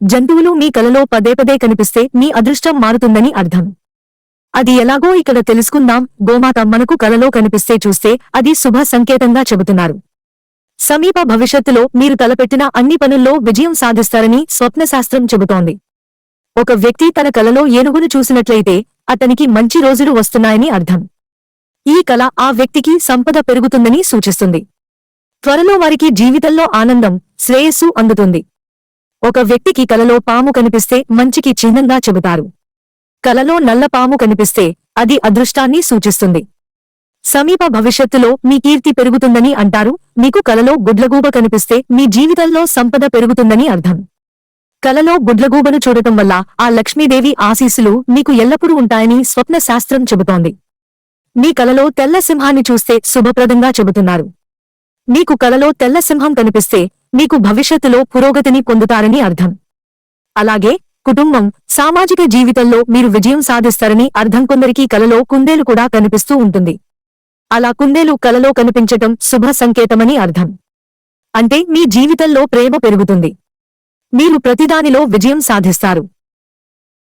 జంతువులు మీ కలలో పదే పదే కనిపిస్తే మీ అదృష్టం మారుతుందని అర్థం. అది ఎలాగో ఇక్కడ తెలుసుకుందాం. గోమాత మనకు కలలో కనిపిస్తే చూస్తే అది శుభ సంకేతంగా చెబుతున్నారు. సమీప భవిష్యత్తులో మీరు తలపెట్టిన అన్ని పనుల్లో విజయం సాధిస్తారని స్వప్నశాస్త్రం చెబుతోంది. ఒక వ్యక్తి తన కలలో ఏనుగును చూసినట్లయితే అతనికి మంచి రోజులు వస్తున్నాయని అర్థం. ఈ కళ ఆ వ్యక్తికి సంపద పెరుగుతుందని సూచిస్తుంది. త్వరలో వారికి జీవితంలో ఆనందం శ్రేయస్సు అందుతుంది. ఒక వ్యక్తికి కలలో పాము కనిపిస్తే మంచికి చిహ్నంగా చెబుతారు. కలలో నల్ల పాము కనిపిస్తే అది అదృష్టాన్ని సూచిస్తుంది. సమీప భవిష్యత్తులో మీ కీర్తి పెరుగుతుందని అంటారు. మీకు కలలో గుడ్లగూబ కనిపిస్తే మీ జీవితంలో సంపద పెరుగుతుందని అర్థం. కలలో గుడ్లగూబను చూడటం వల్ల ఆ లక్ష్మీదేవి ఆశీస్సులు మీకు ఎల్లప్పుడూ ఉంటాయని స్వప్న శాస్త్రం చెబుతోంది. మీ కలలో తెల్ల సింహాన్ని చూస్తే శుభప్రదంగా చెబుతున్నారు. మీకు కలలో తెల్ల సింహం కనిపిస్తే మీకు భవిష్యత్తులో పురోగతిని పొందుతారని అర్థం. అలాగే కుటుంబం సామాజిక జీవితంలో మీరు విజయం సాధిస్తారని అర్థం కొందరికి కలలో కుందేలు కూడా కనిపిస్తూ ఉంటుంది. అలా కుందేలు కలలో కనిపించటం శుభ సంకేతమని అర్థం. అంటే మీ జీవితంలో ప్రేమ పెరుగుతుంది. మీరు ప్రతిదానిలో విజయం సాధిస్తారు.